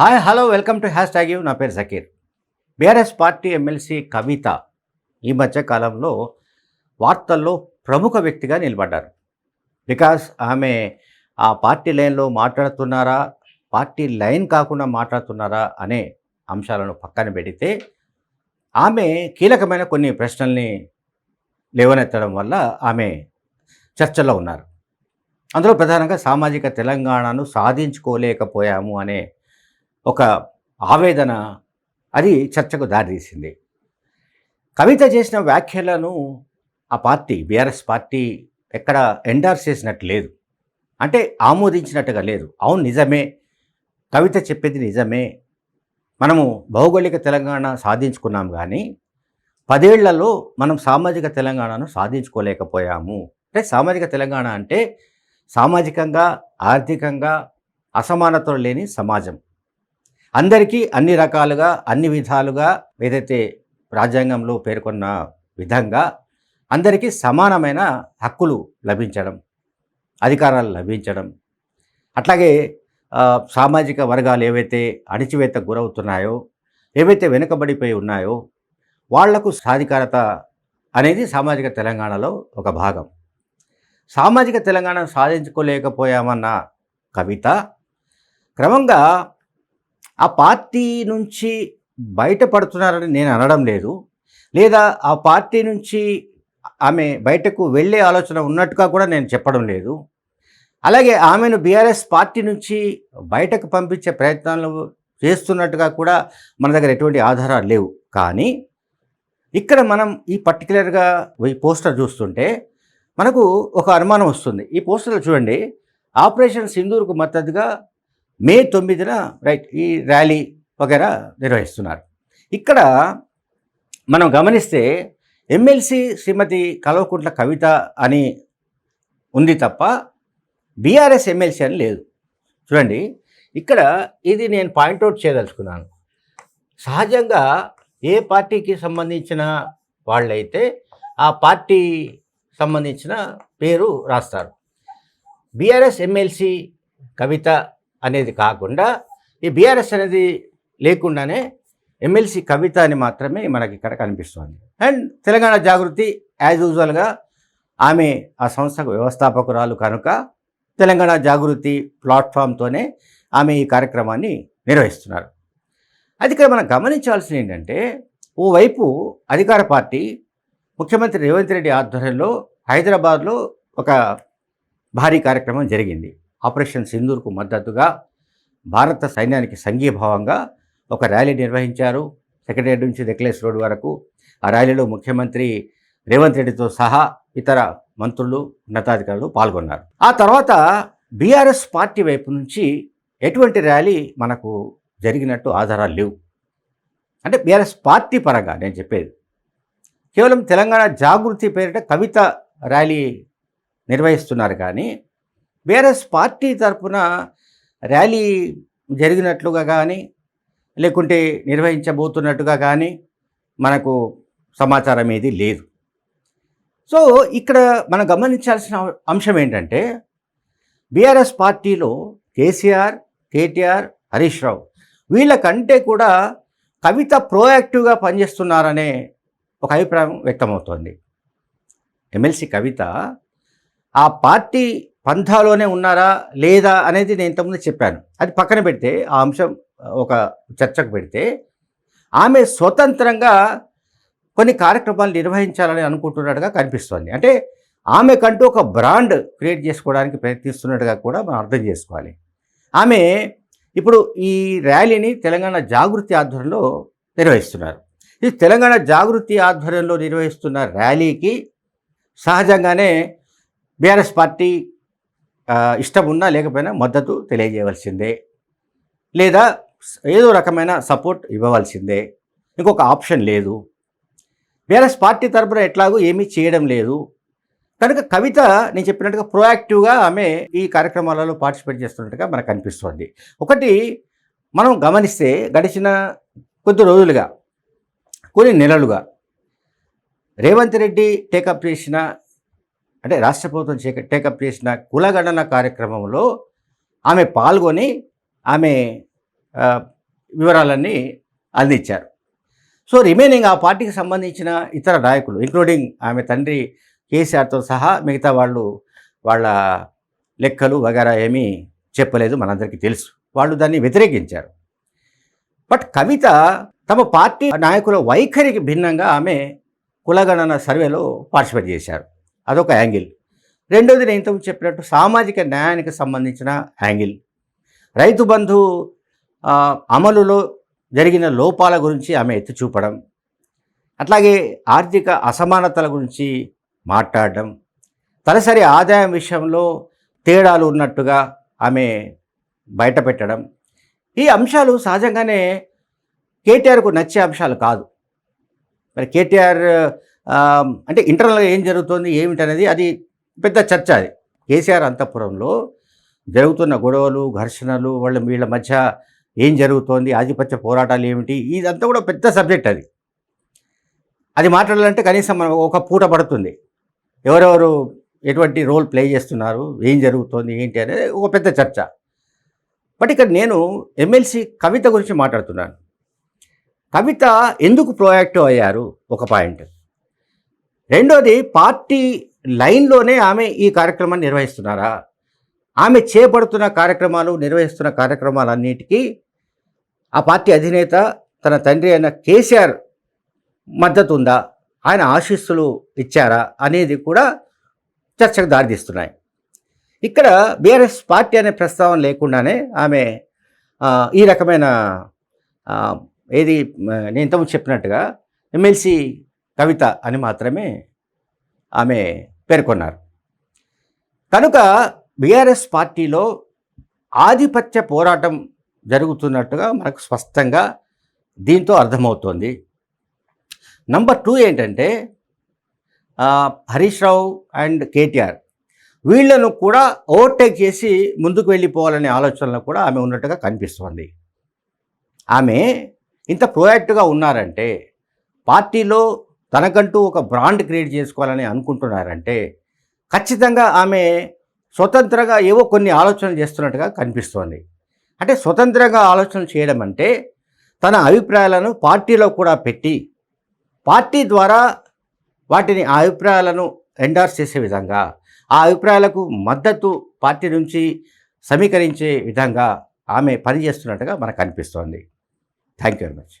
Hi hello welcome to hash tag U నా పేరు Zakir. BRS party MLC Kavitha ఈ మధ్య కాలంలో వార్తల్లో ప్రముఖ వ్యక్తిగా నిలబడ్డారు. బికాస్ ఆమె ఆ పార్టీ లైన్లో మాట్లాడుతున్నారా పార్టీ లైన్ కాకుండా మాట్లాడుతున్నారా అనే అంశాలను పక్కన పెడితే ఆమె కీలకమైన కొన్ని ప్రశ్నల్ని లేవనెత్తడం వల్ల ఆమె చర్చలో ఉన్నారు. అందులో ప్రధానంగా సామాజిక తెలంగాణను సాధించుకోలేకపోయాము అనే ఒక ఆవేదన అది చర్చకు దారితీసింది. కవిత చేసిన వ్యాఖ్యలను ఆ పార్టీ బీఆర్ఎస్ పార్టీ ఎక్కడ ఎండార్స్ చేసినట్టు లేదు. అంటే ఆమోదించినట్టుగా లేదు. అవును నిజమే. కవిత చెప్పేది నిజమే. మనము భౌగోళిక తెలంగాణ సాధించుకున్నాం కానీ పదేళ్ళలో మనం సామాజిక తెలంగాణను సాధించుకోలేకపోయాము. అంటే సామాజిక తెలంగాణ అంటే సామాజికంగా ఆర్థికంగా అసమానతలు లేని సమాజం. అందరికీ అన్ని రకాలుగా అన్ని విధాలుగా ఏదైతే రాజ్యాంగంలో పేర్కొన్న విధంగా అందరికీ సమానమైన హక్కులు లభించడం అధికారాలు లభించడం. అట్లాగే సామాజిక వర్గాలు ఏవైతే అణిచివేత గురవుతున్నాయో ఏవైతే వెనుకబడిపోయి ఉన్నాయో వాళ్ళకు సాధికారత అనేది సామాజిక తెలంగాణలో ఒక భాగం. సామాజిక తెలంగాణ సాధించుకోలేకపోయామన్న కవిత క్రమంగా ఆ పార్టీ నుంచి బయటపడుతున్నారని నేను అనడం లేదు. లేదా ఆ పార్టీ నుంచి ఆమె బయటకు వెళ్ళే ఆలోచన ఉన్నట్టుగా కూడా నేను చెప్పడం లేదు. అలాగే ఆమెను బీఆర్ఎస్ పార్టీ నుంచి బయటకు పంపించే ప్రయత్నాలు చేస్తున్నట్టుగా కూడా మన దగ్గర ఎటువంటి ఆధారాలు లేవు. కానీ ఇక్కడ మనం ఈ పర్టికులర్గా ఈ పోస్టర్ చూస్తుంటే మనకు ఒక అనుమానం వస్తుంది. ఈ పోస్టర్లో చూడండి ఆపరేషన్ సింధూర్కు మద్దతుగా మే తొమ్మిదిన రైట్ ఈ ర్యాలీ వగేరా నిర్వహిస్తున్నారు. ఇక్కడ మనం గమనిస్తే ఎమ్మెల్సీ శ్రీమతి కల్వకుంట్ల కవిత అని ఉంది తప్ప బీఆర్ఎస్ ఎమ్మెల్సీ అని లేదు. చూడండి ఇక్కడ ఇది నేను పాయింట్అవుట్ చేయదలుచుకున్నాను. సహజంగా ఏ పార్టీకి సంబంధించిన వాళ్ళైతే ఆ పార్టీ సంబంధించిన పేరు రాస్తారు. బీఆర్ఎస్ ఎమ్మెల్సీ కవిత అనేది కాకుండా ఈ బీఆర్ఎస్ అనేది లేకుండానే ఎమ్మెల్సీ కవిత అని మాత్రమే మనకి ఇక్కడ కనిపిస్తుంది. అండ్ తెలంగాణ జాగృతి యాజ్ యూజువల్గా ఆమె ఆ సంస్థకు వ్యవస్థాపకురాలు కనుక తెలంగాణ జాగృతి ప్లాట్ఫామ్తోనే ఆమె ఈ కార్యక్రమాన్ని నిర్వహిస్తున్నారు. అది ఇక్కడ మనం గమనించాల్సింది ఏంటంటే ఓవైపు అధికార పార్టీ ముఖ్యమంత్రి రేవంత్ రెడ్డి ఆధ్వర్యంలో హైదరాబాద్లో ఒక భారీ కార్యక్రమం జరిగింది. ఆపరేషన్ సింధూర్కు మద్దతుగా భారత సైన్యానికి సంఘీభావంగా ఒక ర్యాలీ నిర్వహించారు. సెక్రటరియట్ నుంచి నెక్లెస్ రోడ్ వరకు ఆ ర్యాలీలో ముఖ్యమంత్రి రేవంత్ రెడ్డితో సహా ఇతర మంత్రులు ఉన్నతాధికారులు పాల్గొన్నారు. ఆ తర్వాత బీఆర్ఎస్ పార్టీ వైపు నుంచి ఎటువంటి ర్యాలీ మనకు జరిగినట్టు ఆధారాలు లేవు. అంటే బీఆర్ఎస్ పార్టీ పరంగా నేను చెప్పేది. కేవలం తెలంగాణ జాగృతి పేరిట కవిత ర్యాలీ నిర్వహిస్తున్నారు కానీ బీఆర్ఎస్ పార్టీ తరఫున ర్యాలీ జరిగినట్లుగా కానీ లేకుంటే నిర్వహించబోతున్నట్టుగా కానీ మనకు సమాచారం ఏది లేదు. సో ఇక్కడ మనం గమనించాల్సిన అంశం ఏంటంటే బీఆర్ఎస్ పార్టీలో కేసీఆర్ కేటీఆర్ హరీష్ రావు వీళ్ళకంటే కూడా కవిత ప్రోయాక్టివ్గా పనిచేస్తున్నారనే ఒక అభిప్రాయం వ్యక్తమవుతోంది. ఎమ్మెల్సీ కవిత ఆ పార్టీ పంథాలోనే ఉన్నారా లేదా అనేది నేను ఇంతకుముందు చెప్పాను. అది పక్కన పెడితే ఆ అంశం ఒక చర్చకు పెడితే ఆమె స్వతంత్రంగా కొన్ని కార్యక్రమాలు నిర్వహించాలని అనుకుంటున్నట్టుగా కనిపిస్తోంది. అంటే ఆమెకంటూ ఒక బ్రాండ్ క్రియేట్ చేసుకోవడానికి ప్రయత్నిస్తున్నట్టుగా కూడా మనం అర్థం చేసుకోవాలి. ఆమె ఇప్పుడు ఈ ర్యాలీని తెలంగాణ జాగృతి ఆధ్వర్యంలో నిర్వహిస్తున్నారు. ఈ తెలంగాణ జాగృతి ఆధ్వర్యంలో నిర్వహిస్తున్న ర్యాలీకి సహజంగానే బీఆర్ఎస్ పార్టీ ఇష్టం ఉన్నా లేకపోయినా మద్దతు తెలియజేయవలసిందే. లేదా ఏదో రకమైన సపోర్ట్ ఇవ్వవలసిందే. ఇంకొక ఆప్షన్ లేదు. బీఆర్ఎస్ పార్టీ తరపున ఎట్లాగూ ఏమీ చేయడం లేదు. కనుక కవిత నేను చెప్పినట్టుగా ప్రోయాక్టివ్గా ఆమె ఈ కార్యక్రమాలలో పార్టిసిపేట్ చేస్తున్నట్టుగా మనకు కనిపిస్తుంది ఒకటి మనం గమనిస్తే గడిచిన కొద్ది రోజులుగా కొన్ని నెలలుగా రేవంత్ రెడ్డి టేకప్ చేసిన అంటే రాష్ట్ర ప్రభుత్వం చేక- టేకప్ చేసిన కులగణన కార్యక్రమంలో ఆమె పాల్గొని ఆమె వివరాలన్నీ అందించారు. సో రిమైనింగ్ ఆ పార్టీకి సంబంధించిన ఇతర నాయకులు ఇంక్లూడింగ్ ఆమె తండ్రి కేసీఆర్తో సహా మిగతా వాళ్ళు వాళ్ళ లెక్కలు వగేరా ఏమీ చెప్పలేదు మనందరికీ తెలుసు. వాళ్ళు దాన్ని వ్యతిరేకించారు. బట్ కవిత తమ పార్టీ నాయకుల వైఖరికి భిన్నంగా ఆమె కులగణన సర్వేలో పార్టిసిపేట్ చేశారు. అదొక యాంగిల్. రెండోది నేను ఇంతకు చెప్పినట్టు సామాజిక న్యాయానికి సంబంధించిన యాంగిల్. రైతు బంధు అమలులో జరిగిన లోపాల గురించి ఆమె ఎత్తి చూపడం. అట్లాగే ఆర్థిక అసమానతల గురించి మాట్లాడడం. తలసరి ఆదాయం విషయంలో తేడాలు ఉన్నట్టుగా ఆమె బయట పెట్టడం. ఈ అంశాలు సహజంగానే కేటీఆర్కు నచ్చే అంశాలు కాదు. మరి కేటీఆర్ అంటే ఇంటర్నల్గా ఏం జరుగుతుంది ఏమిటనేది అది పెద్ద చర్చ అది. కేసీఆర్ అంతఃపురంలో జరుగుతున్న గొడవలు ఘర్షణలు వాళ్ళ వీళ్ళ మధ్య ఏం జరుగుతోంది ఆధిపత్య పోరాటాలు ఏమిటి ఇదంతా కూడా పెద్ద సబ్జెక్ట్ అది. అది మాట్లాడాలంటే కనీసం మనం ఒక పూట పడుతుంది. ఎవరెవరు ఎటువంటి రోల్ ప్లే చేస్తున్నారు ఏం జరుగుతోంది ఏంటి అనేది ఒక పెద్ద చర్చ. బట్ ఇక్కడ నేను ఎమ్మెల్సీ కవిత గురించి మాట్లాడుతున్నాను. కవిత ఎందుకు ప్రొయాక్టివ్ అయ్యారు? ఒక పాయింట్. రెండోది పార్టీ లైన్లోనే ఆమె ఈ కార్యక్రమాన్ని నిర్వహిస్తున్నారా? ఆమె చేపడుతున్న కార్యక్రమాలు నిర్వహిస్తున్న కార్యక్రమాలన్నిటికీ ఆ పార్టీ అధినేత తన తండ్రి అయిన కేసీఆర్ మద్దతు ఉందా ఆయన ఆశీస్సులు ఇచ్చారా? అనేది కూడా చర్చకు దారితీస్తున్నాయి. ఇక్కడ బీఆర్ఎస్ పార్టీ అనే ప్రస్తావన లేకుండానే ఆమె ఈ రకమైన ఏది నేను ఇంతకుముందు చెప్పినట్టుగా ఎమ్మెల్సీ కవిత అని మాత్రమే ఆమె పేర్కొన్నారు. కనుక బీఆర్ఎస్ పార్టీలో ఆధిపత్య పోరాటం జరుగుతున్నట్టుగా మనకు స్పష్టంగా దీంతో అర్థమవుతోంది. నంబర్ టూ ఏంటంటే హరీష్ రావు అండ్ కేటీఆర్ వీళ్ళను కూడా ఓవర్టేక్ చేసి ముందుకు వెళ్ళిపోవాలనే ఆలోచనలో కూడా ఆమె ఉన్నట్టుగా కనిపిస్తోంది. ఆమె ఇంత ప్రోయాక్టివ్గా ఉన్నారంటే పార్టీలో తనకంటూ ఒక బ్రాండ్ క్రియేట్ చేసుకోవాలని అనుకుంటున్నారంటే ఖచ్చితంగా ఆమె స్వతంత్రంగా ఏవో కొన్ని ఆలోచనలు చేస్తున్నట్టుగా కనిపిస్తోంది. అంటే స్వతంత్రంగా ఆలోచనలు చేయడం అంటే తన అభిప్రాయాలను పార్టీలో కూడా పెట్టి పార్టీ ద్వారా వాటిని ఆ అభిప్రాయాలను ఎండార్స్ చేసే విధంగా ఆ అభిప్రాయాలకు మద్దతు పార్టీ నుంచి సమీకరించే విధంగా ఆమె పనిచేస్తున్నట్టుగా మనకు అనిపిస్తోంది. Thank you very much